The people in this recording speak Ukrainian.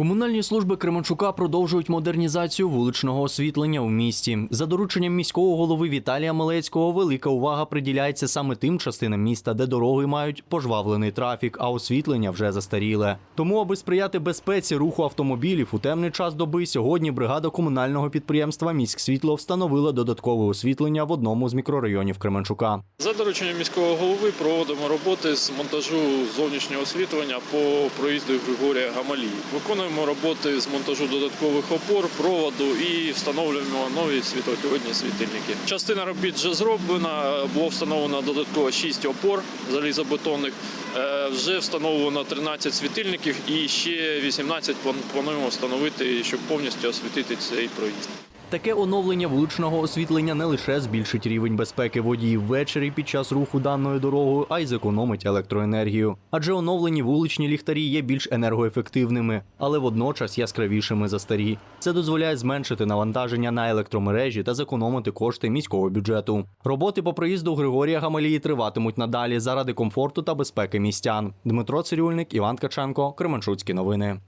Комунальні служби Кременчука продовжують модернізацію вуличного освітлення у місті. За дорученням міського голови Віталія Малецького велика увага приділяється саме тим частинам міста, де дороги мають пожвавлений трафік, а освітлення вже застаріле. Тому, аби сприяти безпеці руху автомобілів у темний час доби, сьогодні бригада комунального підприємства Міськсвітло встановила додаткове освітлення в одному з мікрорайонів Кременчука. За дорученням міського голови проводимо роботи з монтажу зовнішнього освітлення по проїзду Григорія Гамалії. Виконуємо роботи з монтажу додаткових опор, проводу і встановлюємо нові світлодіодні світильники. Частина робіт вже зроблена. Було встановлено додатково 6 опор залізобетонних. Е, Вже встановлено 13 світильників і ще 18 плануємо встановити, щоб повністю освітити цей проїзд. Таке оновлення вуличного освітлення не лише збільшить рівень безпеки водіїв ввечері під час руху даною дорогою, а й зекономить електроенергію. Адже оновлені вуличні ліхтарі є більш енергоефективними, але водночас яскравішими за старі. Це дозволяє зменшити навантаження на електромережі та зекономити кошти міського бюджету. Роботи по проїзду Григорія Гамалії триватимуть надалі заради комфорту та безпеки містян. Дмитро Цирюльник, Іван Ткаченко, Кременчуцькі новини.